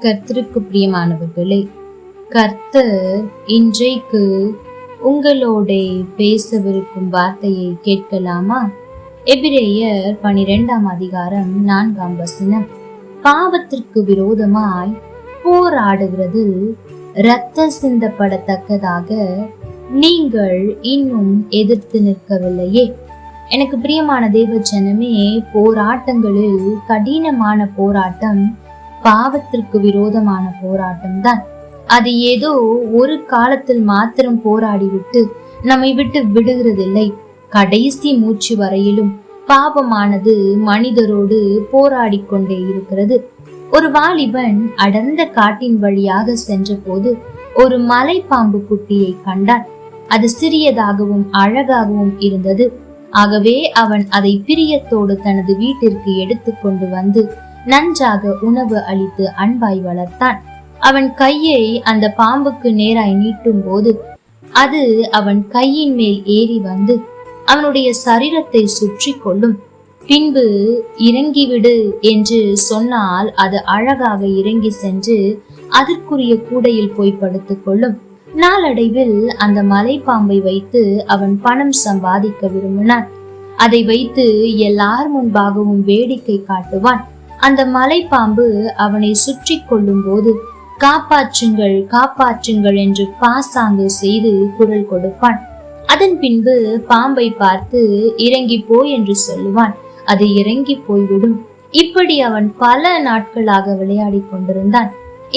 கர்த்தருக்கு பிரியமானவர்களே கர்த்தர் இன்றைக்கு உங்களோட பேசவிருக்கும் வார்த்தையை கேட்கலாமா? எபிரேயர் பனிரெண்டாம் அதிகாரம் நான்காம் வசனம். பாவத்திற்கு விரோதமாய் போராடுகிறது இரத்த சிந்தப்படத்தக்கதாக நீங்கள் இன்னும் எதிர்த்து நிற்கவில்லையே. எனக்கு பிரியமான தேவ ஜனமே போராட்டங்களில் கடினமான போராட்டம் பாவத்திற்கு விரோதமான போராட்டம் தான் அது ஏதோ ஒரு காலத்தில் மாத்திரம் போராடிவிட்டு நம்மை விட்டு விடுகிறதில்லை. கடைசி மூச்சு வரையிலும் பாவமானது மனிதரோடு போராடி கொண்டே இருக்கிறது. ஒரு வாலிபன் அடர்ந்த காட்டின் வழியாக சென்றபோது ஒரு மலைப்பாம்பு குட்டியை கண்டான். அது சிறியதாகவும் அழகாகவும் இருந்தது. ஆகவே அவன் அதை பிரியத்தோடு தனது வீட்டிற்கு எடுத்து கொண்டு வந்து நன்றாக உணவு அளித்து அன்பாய் வளர்த்தான். அவன் கையை அந்த பாம்புக்கு நேராய் நீட்டும் போது அது அவன் கையின் மேல் ஏறி வந்து அவனுடைய சரீரத்தை சுற்றி கொள்ளும். பின்பு இறங்கிவிடு என்று சொன்னால் அது அழகாக இறங்கி சென்று அதற்குரிய கூடையில் போய் படுத்துக் கொள்ளும். நாளடைவில் அந்த மலைப்பாம்பை வைத்து அவன் பணம் சம்பாதிக்க விரும்பினான். அதை வைத்து எல்லார் முன்பாகவும் வேடிக்கை காட்டுவான். அந்த மலைப்பாம்பு அவனை சுற்றி கொள்ளும் போது காப்பாற்றுங்கள் காப்பாற்றுங்கள் என்று பாசாங்கு செய்து குரல் கொடுப்பான். அதன் பின்பு பாம்பை பார்த்து இறங்கி போ என்று சொல்லுவான். அது இறங்கி போய்விடும். இப்படி அவன் பல நாட்களாக விளையாடி கொண்டிருந்தான்.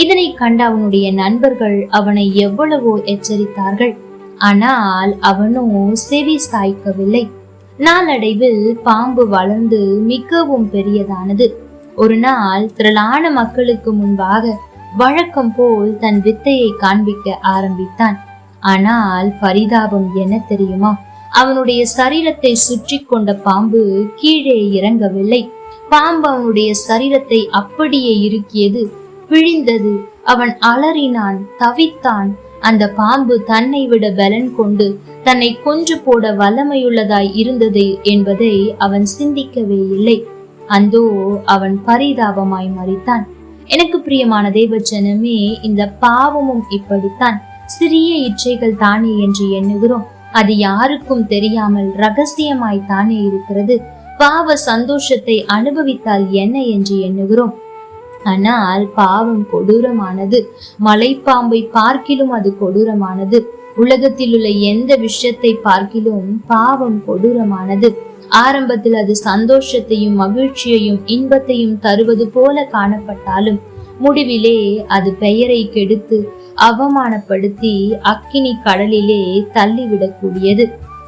இதனை கண்ட அவனுடைய நண்பர்கள் அவனை எவ்வளவோ எச்சரித்தார்கள். ஆனால் அவனோ செவி சாய்க்கவில்லை. நாளடைவில் பாம்பு வளர்ந்து மிகவும் பெரியதானது. ஒரு நாள் திரளான மக்களுக்கு முன்பாக வழக்கம் போல் தன் வித்தையை காண்பிக்க ஆரம்பித்தான். ஆனால் பரிதாபம் என்ன தெரியுமா? அவனுடைய சரீரத்தை சுற்றி கொண்ட பாம்பு கீழே இறங்கவில்லை. பாம்பு அவனுடைய சரீரத்தை அப்படியே இருக்கியது பிழிந்தது அவன் அலறினான் தவித்தான். அந்த பாம்பு தன்னை விட பலன் கொண்டு தன்னை கொன்று போட வல்லமையுள்ளதாய் இருந்தது என்பதை அவன் சிந்திக்கவே இல்லை. அந்தோ அவன் பரிதாபமாய் மறித்தான். எனக்கு பிரியமான தேவச்சனமே இந்த பாவமும் இப்படித்தான். சிறிய இச்சைகள் தானே என்று எண்ணுகிறோம். அது யாருக்கும் தெரியாமல் ரகசியமாய் தானே இருக்கிறது. பாவ சந்தோஷத்தை அனுபவித்தால் என்ன என்று எண்ணுகிறோம். ஆனால் பாவம் கொடூரமானது. மலைப்பாம்பை பார்க்கிலும் அது கொடூரமானது. உலகத்தில் உள்ள எந்த விஷயத்தை பார்க்கிலும் பாவம் கொடூரமானது. ஆரம்பத்தில் அது சந்தோஷத்தையும் மகிழ்ச்சியையும் இன்பத்தையும் தருவது போல காணப்பட்டாலும் முடிவிலே அது பெயரை கெடுத்து அவமானப்படுத்தி அக்கினி கடலிலே தள்ளிவிடக்கூடியது.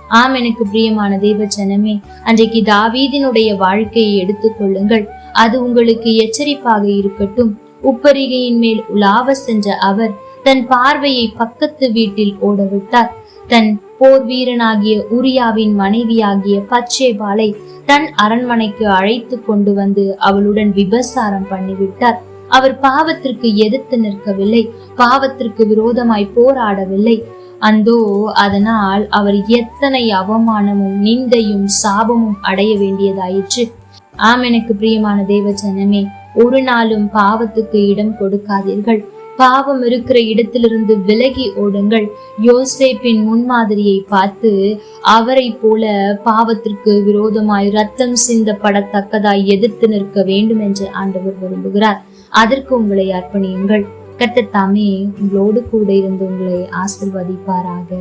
ஆம் எனக்கு பிரியமான தேவ ஜனமே அன்றைக்கு தாவீதினுடைய வாழ்க்கையை எடுத்துக்கொள்ளுங்கள் அது உங்களுக்கு எச்சரிப்பாக இருக்கட்டும். உப்பரிகையின் மேல் உலாவ சென்ற அவர் தன் பார்வையை பக்கத்து வீட்டில் ஓடவிட்டார். தன் போர் வீரனாகிய உரியாவின் மனைவியாகிய பச்சேபாலை தன் அரண்மனைக்கு அழைத்து கொண்டு வந்து அவளுடன் விபசாரம் பண்ணிவிட்டார். அவர் பாவத்திற்கு எதிர்த்து நிற்கவில்லை பாவத்திற்கு விரோதமாய் போராடவில்லை. அந்தோ அதனால் அவர் எத்தனை அவமானமும் நிந்தையும் சாபமும் அடைய வேண்டியதாயிற்று. ஆம் எனக்கு பிரியமான தேவ ஜனமே ஒரு நாளும் பாவத்துக்கு இடம் கொடுக்காதீர்கள். பாவம் இருக்கிற இடத்திலிருந்து விலகி ஓடுங்கள். யோசேப்பின் முன்மாதிரியை பார்த்து அவரை போல பாவத்திற்கு விரோதமாய் ரத்தம் சிந்தப்படத்தக்கதாய் எதிர்த்து நிற்க வேண்டும் என்று ஆண்டவர் விரும்புகிறார். அதற்கு உங்களை அர்ப்பணியுங்கள். கத்தத்தாமே உங்களோடு கூட இருந்து உங்களை ஆசிர்வதிப்பாராக.